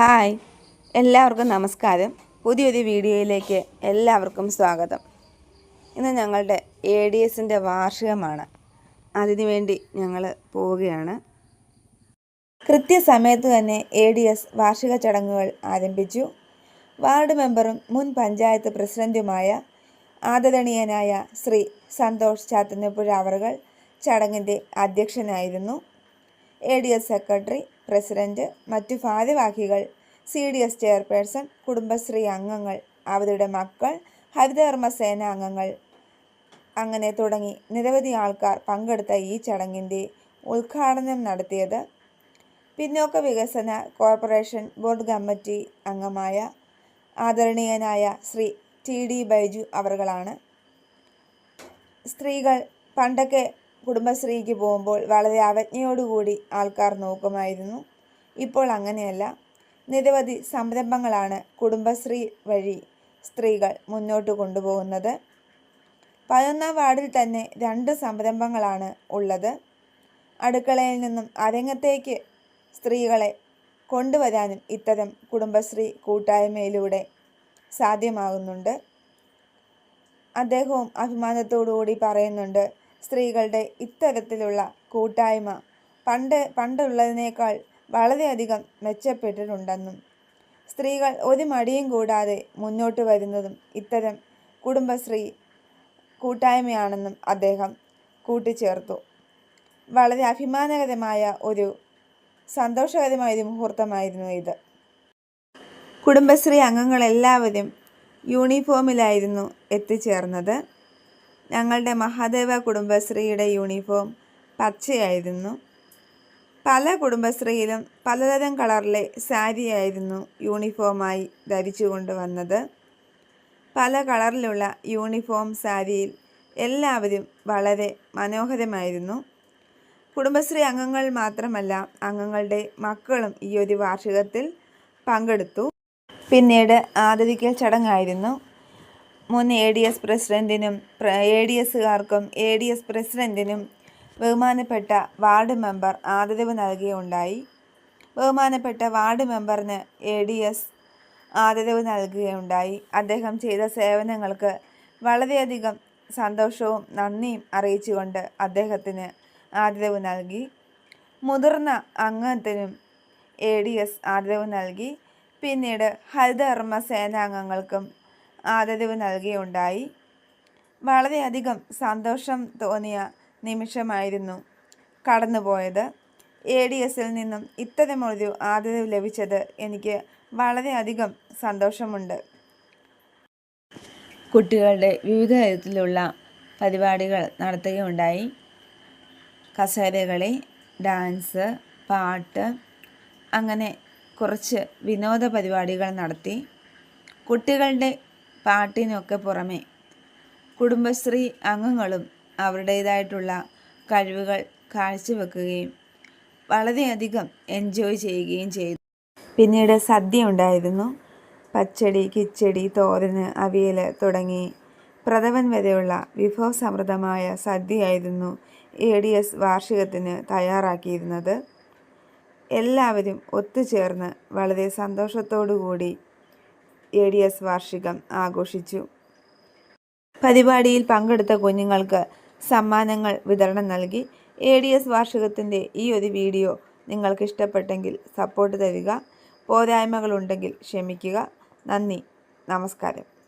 Hi എല്ലാവർക്കും നമസ്കാരം. പുതിയൊരു വീഡിയോയിലേക്ക് എല്ലാവർക്കും സ്വാഗതം. ഇന്ന് ഞങ്ങളുടെ എ ഡി എസിന്റെ വാർഷികമാണ്. അതിനുവേണ്ടി ഞങ്ങൾ പോവുകയാണ്. കൃത്യസമയത്ത് തന്നെ എ ഡി എസ് വാർഷിക ചടങ്ങുകൾ ആരംഭിച്ചു. വാർഡ് മെമ്പറും മുൻ പഞ്ചായത്ത് പ്രസിഡന്റുമായ ആദരണീയനായ ശ്രീ സന്തോഷ് ചാത്തന്നപ്പുഴ അവറുകൾ ചടങ്ങിന്റെ അധ്യക്ഷനായിരുന്നു. A D S secretary president മറ്റു ഭാരവാഹികൾ C D S chairperson Kudumbashree അംഗങ്ങൾ അവരുടെ മക്കൾ ഹരിതകർമ്മ സേന അംഗങ്ങൾ. അങ്ങനെ തുടങ്ങി നിരവധി ആൾക്കാർ പങ്കെടുത്ത ഈ ചടങ്ങിന്റെ ഉദ്ഘാടനം നടത്തിയത് പിന്നോക്ക വികസന കോർപ്പറേഷൻ ബോർഡ് കമ്മിറ്റി അംഗമായ ആദരണീയനായ ശ്രീ ടി ഡി ബൈജു അവറുകളാണ് സ്ത്രീകൾ പണ്ടൊക്കെ കുടുംബശ്രീക്ക് പോകുമ്പോൾ വളരെ അവജ്ഞയോടുകൂടി ആൾക്കാർ നോക്കുമായിരുന്നു. ഇപ്പോൾ അങ്ങനെയല്ല. നിരവധി സംരംഭങ്ങളാണ് കുടുംബശ്രീ വഴി സ്ത്രീകൾ മുന്നോട്ട് കൊണ്ടുപോകുന്നത്. പതിനൊന്നാം വാർഡിൽ തന്നെ രണ്ട് സംരംഭങ്ങളാണ് ഉള്ളത്. അടുക്കളയിൽ നിന്നും അരങ്ങത്തേക്ക് സ്ത്രീകളെ കൊണ്ടുവരാനും ഇത്തരം കുടുംബശ്രീ കൂട്ടായ്മയിലൂടെ സാധ്യമാകുന്നുണ്ട്. അദ്ദേഹവും അഭിമാനത്തോടുകൂടി പറയുന്നുണ്ട് സ്ത്രീകളുടെ ഇത്തരത്തിലുള്ള കൂട്ടായ്മ പണ്ട് പണ്ടുള്ളതിനേക്കാൾ വളരെയധികം മെച്ചപ്പെട്ടിട്ടുണ്ടെന്നും സ്ത്രീകൾ ഒരു മടിയും കൂടാതെ മുന്നോട്ട് വരുന്നതും ഇത്തരം കുടുംബശ്രീ കൂട്ടായ്മയാണെന്നും അദ്ദേഹം കൂട്ടിച്ചേർത്തു. വളരെ അഭിമാനകരമായ ഒരു സന്തോഷകരമായ ഒരു മുഹൂർത്തമായിരുന്നു ഇത്. കുടുംബശ്രീ അംഗങ്ങളെല്ലാവരും യൂണിഫോമിലായിരുന്നു എത്തിച്ചേർന്നത്. ഞങ്ങളുടെ മഹാദേവ കുടുംബശ്രീയുടെ യൂണിഫോം പച്ചയായിരുന്നു. പല കുടുംബശ്രീയിലും പലതരം കളറിലെ സാരിയായിരുന്നു യൂണിഫോമായി ധരിച്ചു കൊണ്ടുവന്നത് പല കളറിലുള്ള യൂണിഫോം സാരിയിൽ എല്ലാവരും വളരെ മനോഹരമായിരുന്നു. കുടുംബശ്രീ അംഗങ്ങൾ മാത്രമല്ല അംഗങ്ങളുടെ മക്കളും ഈ ഒരു വാർഷികത്തിൽ പങ്കെടുത്തു. പിന്നീട് ആദരിക്കൽ ചടങ്ങായിരുന്നു. മുൻ എ ഡി എസ് പ്രസിഡന്റിനും എ ഡി എസുകാർക്കും എ ഡി എസ് പ്രസിഡന്റിനും ബഹുമാനപ്പെട്ട വാർഡ് മെമ്പർ ആദരവ് നൽകുകയുണ്ടായി. ബഹുമാനപ്പെട്ട വാർഡ് മെമ്പറിന് എ ഡി എസ് ആദരവ് നൽകുകയുണ്ടായി. അദ്ദേഹം ചെയ്ത സേവനങ്ങൾക്ക് വളരെയധികം സന്തോഷവും നന്ദിയും അറിയിച്ചുകൊണ്ട് അദ്ദേഹത്തിന് ആദരവ് നൽകി. മുതിർന്ന അംഗത്തിനും എ ഡി എസ് ആദരവ് നൽകി. പിന്നീട് ഹരിതകർമ്മ സേനാംഗങ്ങൾക്കും ആദരവ് നൽകുകയുണ്ടായി വളരെയധികം സന്തോഷം തോന്നിയ നിമിഷമായിരുന്നു കടന്നുപോയത്. എ ഡി എസിൽ നിന്നും ഇത്തരമൊരു ആദരവ് ലഭിച്ചത് എനിക്ക് വളരെയധികം സന്തോഷമുണ്ട്. കുട്ടികളുടെ വിവിധ തരത്തിലുള്ള പരിപാടികൾ നടത്തുകയുണ്ടായി. കസേരകളി ഡാൻസ് പാട്ട് അങ്ങനെ കുറച്ച് വിനോദ പരിപാടികൾ നടത്തി. കുട്ടികളുടെ പാട്ടിനൊക്കെ പുറമെ കുടുംബശ്രീ അംഗങ്ങളും അവരുടേതായിട്ടുള്ള കഴിവുകൾ കാഴ്ചവെക്കുകയും വളരെയധികം എൻജോയ് ചെയ്യുകയും ചെയ്തു. പിന്നീട് സദ്യ ഉണ്ടായിരുന്നു. പച്ചടി കിച്ചടി തോരന് അവിയൽ തുടങ്ങി പ്രഥമൻ വരെയുള്ള വിഭവസമൃദ്ധമായ സദ്യയായിരുന്നു എ ഡി എസ് വാർഷികത്തിന് തയ്യാറാക്കിയിരുന്നത്. എല്ലാവരും ഒത്തുചേർന്ന് വളരെ സന്തോഷത്തോടു കൂടി എ ഡി എസ് വാർഷികം ആഘോഷിച്ചു. പരിപാടിയിൽ പങ്കെടുത്ത കുഞ്ഞുങ്ങൾക്ക് സമ്മാനങ്ങൾ വിതരണം നൽകി. എ ഡി എസ് വാർഷികത്തിന്റെ ഈ ഒരു വീഡിയോ നിങ്ങൾക്ക് ഇഷ്ടപ്പെട്ടെങ്കിൽ സപ്പോർട്ട് തരിക. പോരായ്മകളുണ്ടെങ്കിൽ ക്ഷമിക്കുക. നന്ദി. നമസ്കാരം.